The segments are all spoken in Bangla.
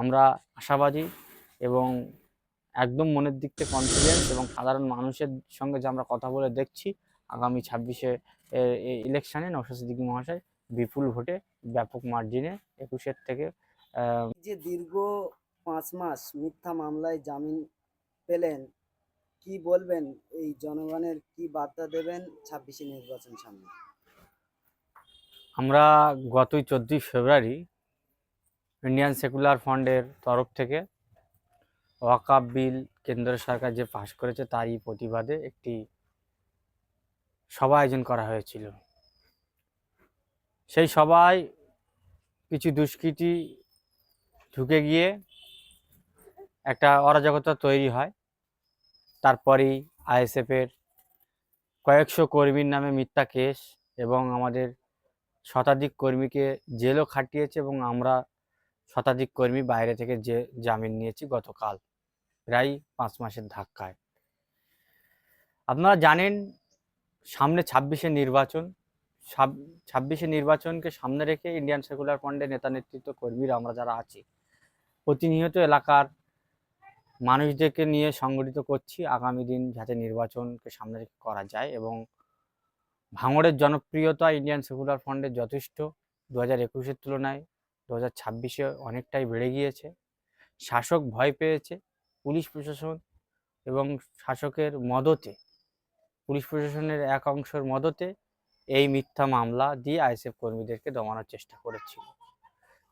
আমরা আশাবাদী এবং একদম মনের দিক থেকে কনফিডেন্স এবং সাধারণ মানুষের সঙ্গে যে আমরা কথা বলে দেখছি আগামী ছাব্বিশে ইলেকশনে নৌশাদ সিদ্দিকী মহাশয় বিপুল ভোটে ব্যাপক মার্জিনে একুশের থেকে যে দীর্ঘ পাঁচ মাস মিথ্যা মামলায় জামিন পেলেন কি বলবেন? এই জনগণের কি বার্তা দেবেন ছাব্বিশে নির্বাচন সামনে? আমরা গতই চোদ্দোই ফেব্রুয়ারি ইন্ডিয়ান সেকুলার ফান্ডের তরফ থেকে ওয়াকাব বিল কেন্দ্র সরকার যে পাশ করেছে তারই প্রতিবাদে একটি সভা আয়োজন করা হয়েছিল। সেই সভায় কিছু দুষ্কৃতী ঢুকে গিয়ে একটা অরাজকতা তৈরি হয়। তারপরেই আইএসএফের কয়েকশো কর্মীর নামে মিথ্যা কেস এবং আমাদের শতাধিক কর্মীকে জেলও খাটিয়েছে এবং আমরা শতাধিক কর্মী বাইরে থেকে যে জামিন নিয়েছি গতকাল, প্রায় পাঁচ মাসের ধাক্কায়। আপনারা জানেন, সামনে ছাব্বিশে নির্বাচন ছাব্বিশে নির্বাচনকে সামনে রেখে ইন্ডিয়ান সেকুলার ফান্ডের নেতা নেতৃত্ব কর্মীরা আমরা যারা আছি, প্রতিনিয়ত এলাকার মানুষদেরকে নিয়ে সংগঠিত করছি। আগামী দিন যাতে নির্বাচনকে সামনে রেখে করা যায় এবং ভাঙড়ের জনপ্রিয়তা ইন্ডিয়ান সেকুলার ফান্ডের যথেষ্ট। দু হাজার একুশের তুলনায় দু হাজার ছাব্বিশে অনেকটাই বেড়ে গিয়েছে। শাসক ভয় পেয়েছে পুলিশ প্রশাসন এবং শাসকের মদতে। পুলিশ প্রশাসনের এক অংশের মদতে এই মিথ্যা মামলা দিয়ে আইএসএফ কর্মীদেরকে দমানোর চেষ্টা করেছিল।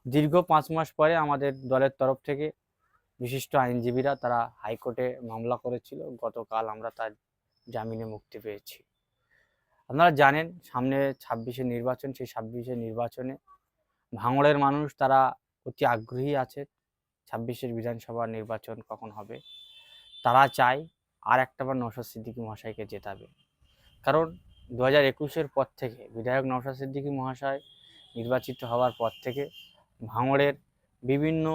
দীর্ঘ পাঁচ মাস পরে আমাদের দলের তরফ থেকে বিশিষ্ট আইনজীবীরা তারা হাইকোর্টে মামলা করেছিল। গতকাল আমরা তার জামিনে মুক্তি পেয়েছি। আপনারা জানেন সামনে ছাব্বিশে নির্বাচন, সেই ছাব্বিশে নির্বাচনে ভাঙড়ের মানুষ তারা অতি আগ্রহী আছে। ছাব্বিশের বিধানসভা নির্বাচন কখন হবে? তারা চায় আর একটাবার নৌশাদ সিদ্দিকী মহাশয়কে জেতাবে। কারণ দু হাজার একুশের পর থেকে বিধায়ক নৌশাদ সিদ্দিকী মহাশয় নির্বাচিত হওয়ার পর থেকে ভাঙড়ের বিভিন্ন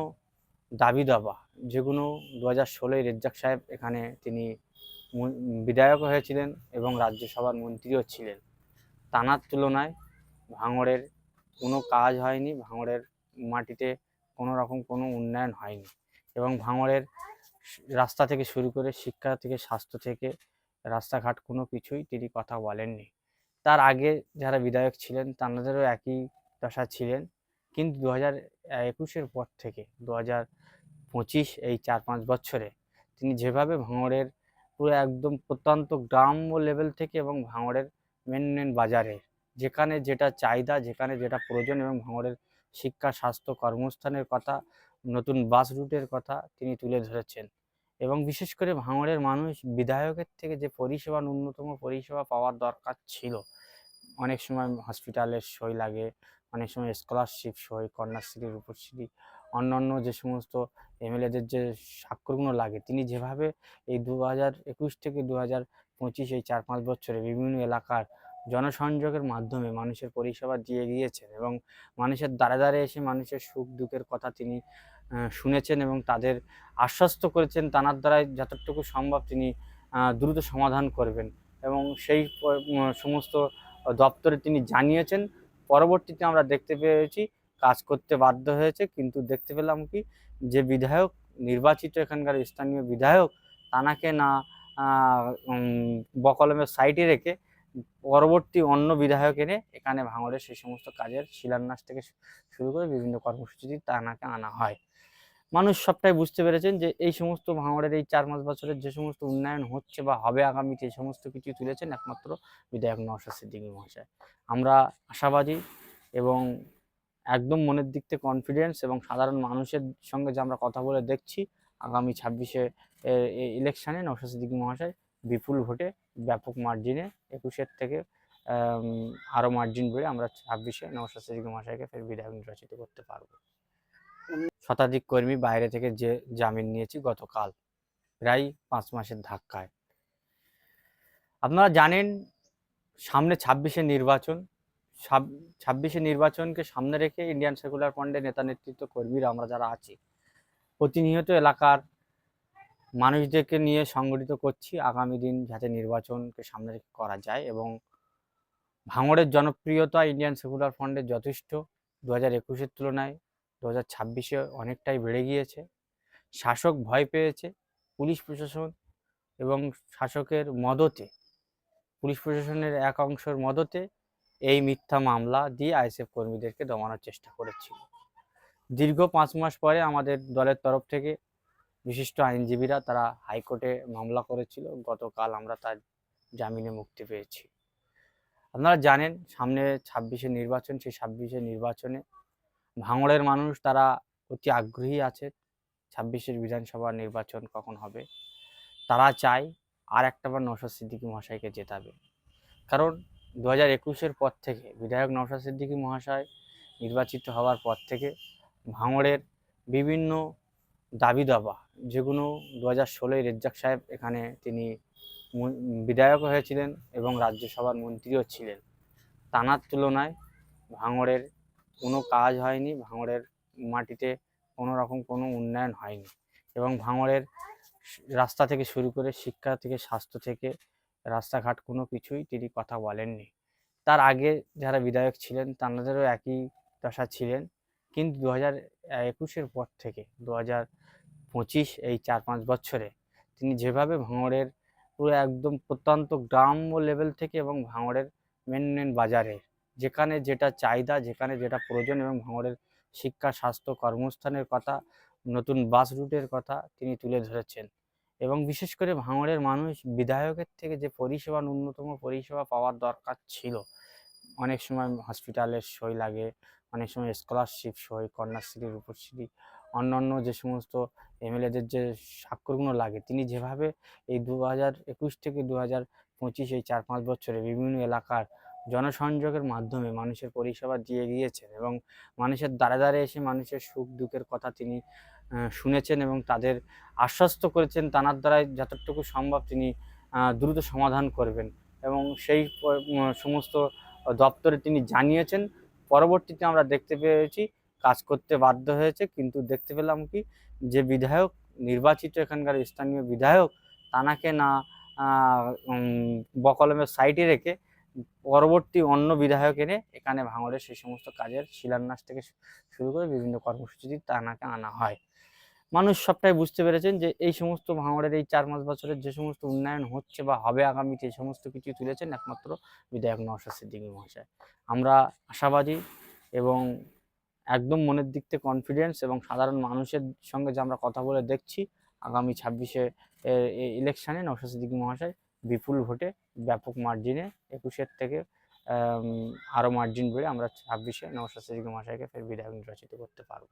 দাবি দাবা যেগুলো দু হাজার ষোলোয় রেজ্জাক সাহেব এখানে তিনি বিধায়ক হয়েছিলেন এবং রাজ্যসভার মন্ত্রীও ছিলেন। তানার তুলনায় ভাঙড়ের কোনো কাজ হয়নি, ভাঙড়ের মাটিতে কোনো রকম কোনো উন্নয়ন হয়নি এবং ভাঙড়ের রাস্তা থেকে শুরু করে শিক্ষা থেকে স্বাস্থ্য থেকে রাস্তাঘাট কোনো কিছুই তিনি কথা বলেননি। তার আগে যারা বিধায়ক ছিলেন তাদেরও একই দশা ছিলেন, কিন্তু দু হাজার একুশের পর থেকে দু হাজার পঁচিশ এই চার পাঁচ বছরে তিনি যেভাবে ভাঙড়ের পুরো একদম প্রত্যন্ত গ্রাম্য লেভেল থেকে এবং ভাঙড়ের মেন মেন বাজারে যেখানে যেটা চাহিদা, যেখানে যেটা প্রয়োজন এবং ভাঙড়ের শিক্ষা, স্বাস্থ্য কর্মস্থানের কথা, নতুন বাস রুটের কথা তিনি তুলে ধরেছেন। এবং বিশেষ করে ভাঙড়ের মানুষ বিধায়কের থেকে যে পরিষেবা, ন্যূনতম পরিষেবা পাওয়ার দরকার ছিল। অনেক সময় হসপিটালের সই লাগে, অনেক সময় স্কলারশিপ সই, কন্যাশ্রী, রূপশ্রী, অন্যান্য যে সমস্ত এমএলএদের যে স্বাক্ষরগুলো লাগে, তিনি যেভাবে এই দু হাজার একুশ থেকে দু হাজার পঁচিশ এই চার পাঁচ বছরে বিভিন্ন এলাকার জনসংযোগের মাধ্যমে মানুষের পরিষেবা দিয়ে গিয়েছেন এবং মানুষের দ্বারে দ্বারে এসে মানুষের সুখ দুঃখের কথা তিনি শুনেছেন এবং তাদের আশ্বস্ত করেছেন তানার দ্বারাই যতটুকু সম্ভব তিনি দ্রুত সমাধান করবেন এবং সেই সমস্ত দপ্তরে তিনি জানিয়েছেন। পরবর্তীতে আমরা দেখতে পেয়েছি কাজ করতে বাধ্য হয়েছে, কিন্তু দেখতে পেলাম কি, যে বিধায়ক, নির্বাচিত এখানকার স্থানীয় বিধায়ক, তানাকে না বকলমের সাইটে রেখে পরবর্তী অন্য বিধায়ক এনে এখানে ভাঙড়ের সেই সমস্ত কাজের শিলান্যাস থেকে শুরু করে বিভিন্ন কর্মসূচি তানাকে আনা হয়। মানুষ সবটাই বুঝতে পেরেছেন যে এই সমস্ত ভাঙড়ের এই চার পাঁচ বছরের যে সমস্ত উন্নয়ন হচ্ছে বা হবে আগামীতে এই সমস্ত কিছু তুলেছেন একমাত্র বিধায়ক নওশাদ সিদ্দিকী মহাশয়। আমরা আশাবাদী এবং একদম মনের দিক থেকে কনফিডেন্স এবং সাধারণ মানুষের সঙ্গে যে আমরা কথা বলে দেখছি, আগামী ছাব্বিশে ইলেকশানে নওশাদ সিদ্দিকী মহাশয় বিপুল ভোটে ব্যাপক মার্জিনে একুশের থেকে আম, আরও মার্জিন বেড়ে আমরা ছাব্বিশে নওশাদ সিদ্দিকী মহাশয়কে ফের বিধায়ক নির্বাচিত করতে পারব। শতাধিক কর্মী বাইরে থেকে যে জামিন নিয়েছি গতকাল প্রায় পাঁচ মাসের ধাক্কায়। আপনারা জানেন সামনে ছাব্বিশে নির্বাচন ছাব্বিশে নির্বাচনকে সামনে রেখে ইন্ডিয়ান সেকুলার ফান্ডের নেতা নেতৃত্ব কর্মীরা আমরা যারা আছি প্রতিনিয়ত এলাকার মানুষদেরকে নিয়ে সংগঠিত করছি, আগামী দিন যাতে নির্বাচনকে সামনে রেখে করা যায় এবং ভাঙড়ের জনপ্রিয়তা ইন্ডিয়ান সেকুলার ফান্ডের যথেষ্ট। দু হাজার একুশের তুলনায় দু হাজার ছাব্বিশে অনেকটাই বেড়ে গিয়েছে। শাসক ভয় পেয়েছে পুলিশ প্রশাসন এবং শাসকের মদতে, পুলিশ প্রশাসনের এক অংশের মদতে এই মিথ্যা মামলা দিয়ে আইএসএফ কর্মীদেরকে দমানোর চেষ্টা করেছিল। দীর্ঘ পাঁচ মাস পরে আমাদের দলের তরফ থেকে বিশিষ্ট আইনজীবীরা তারা হাইকোর্টে মামলা করেছিল। গতকাল আমরা তার জামিনে মুক্তি পেয়েছি। আপনারা জানেন, সামনে ছাব্বিশে নির্বাচন, সেই ছাব্বিশে নির্বাচনে ভাঙড়ের মানুষ তারা অতি আগ্রহী আছে, ছাব্বিশের বিধানসভা নির্বাচন কখন হবে। তারা চায় আর একটাবার নৌশাদ সিদ্দিকী মহাশয়কে জেতাবে। কারণ দু হাজার একুশের পর থেকে বিধায়ক নৌশাদ সিদ্দিকী মহাশয় নির্বাচিত হওয়ার পর থেকে ভাঙড়ের বিভিন্ন দাবি দাবা যেগুলো দু হাজার ষোলোয় রেজ্জাক সাহেব এখানে তিনি বিধায়ক হয়েছিলেন এবং রাজ্যসভার মন্ত্রীও ছিলেন। তানার তুলনায় ভাঙড়ের কোনো কাজ হয়নি, ভাঙড়ের মাটিতে কোনো রকম কোনো উন্নয়ন হয়নি এবং ভাঙড়ের রাস্তা থেকে শুরু করে শিক্ষা থেকে স্বাস্থ্য থেকে রাস্তাঘাট কোনো কিছুই তিনি কথা বলেননি। তার আগে যারা বিধায়ক ছিলেন তাদেরও একই দশা ছিলেন। কিন্তু দু হাজার একুশের পর থেকে দু হাজার পঁচিশ এই চার পাঁচ বছরে, তিনি যেভাবে ভাঙড়ের পুরো একদম প্রত্যন্ত গ্রাম্য লেভেল থেকে এবং ভাঙড়ের মেন মেন বাজারে যেখানে যেটা চাহিদা, যেখানে যেটা প্রয়োজন এবং ভাঙড়ের শিক্ষা, স্বাস্থ্য, কর্মস্থানের কথা, নতুন বাস রুটের কথা তিনি তুলে ধরেছেন। এবং বিশেষ করে ভাঙড়ের মানুষ বিধায়কের থেকে যে পরিষেবা, ন্যূনতম পরিষেবা পাওয়ার দরকার ছিল। অনেক সময় হসপিটালের সই লাগে, অনেক সময় স্কলারশিপ সই কন্যাশ্রী রূপশ্রী অন্যান্য যে সমস্ত এমএলএদের যে স্বাক্ষরগুলো লাগে, তিনি যেভাবে এই দু হাজার একুশ থেকে দু হাজার পঁচিশ, এই চার পাঁচ বছরে বিভিন্ন এলাকার জনসংযোগের মাধ্যমে মানুষের পরিষেবা দিয়ে গিয়েছেন এবং মানুষের দ্বারে দ্বারে এসে মানুষের সুখ দুঃখের কথা তিনি শুনেছেন এবং তাদের আশ্বস্ত করেছেন তানার দ্বারাই যতটুকু সম্ভব তিনি দ্রুত সমাধান করবেন এবং সেই সমস্ত দপ্তরে তিনি জানিয়েছেন। পরবর্তীতে আমরা দেখতে পেয়েছি কাজ করতে বাধ্য হয়েছে, কিন্তু দেখতে পেলাম কি, যে বিধায়ক, নির্বাচিত এখানকার স্থানীয় বিধায়ক, তানাকে না বকলমের সাইডে রেখে পরবর্তী অন্য বিধায়ক এনে এখানে ভাঙড়ের সেই সমস্ত কাজের শিলান্যাস থেকে শুরু করে বিভিন্ন কর্মসূচি তানাকে আনা হয়। মানুষ সবটাই বুঝতে পেরেছেন যে এই সমস্ত ভাঙড়ের এই চার পাঁচ বছরের যে সমস্ত উন্নয়ন হচ্ছে বা হবে আগামীতে এই সমস্ত কিছু তুলেছেন একমাত্র বিধায়ক নওশাদ সিদ্দিকী মহাশয়। আমরা আশাবাদী এবং একদম মনের দিক থেকে কনফিডেন্স এবং সাধারণ মানুষের সঙ্গে যে আমরা কথা বলে দেখছি, আগামী ছাব্বিশে ইলেকশানে নবশা সিদ্দিকী মহাশয় বিপুল ভোটে ব্যাপক মার্জিনে একুশের থেকে আরও মার্জিন বেড়ে আমরা ছাব্বিশে নওশাদ সিদ্দিকী মহাশয়কে ফের বিধায়ক নির্বাচিত করতে পারব।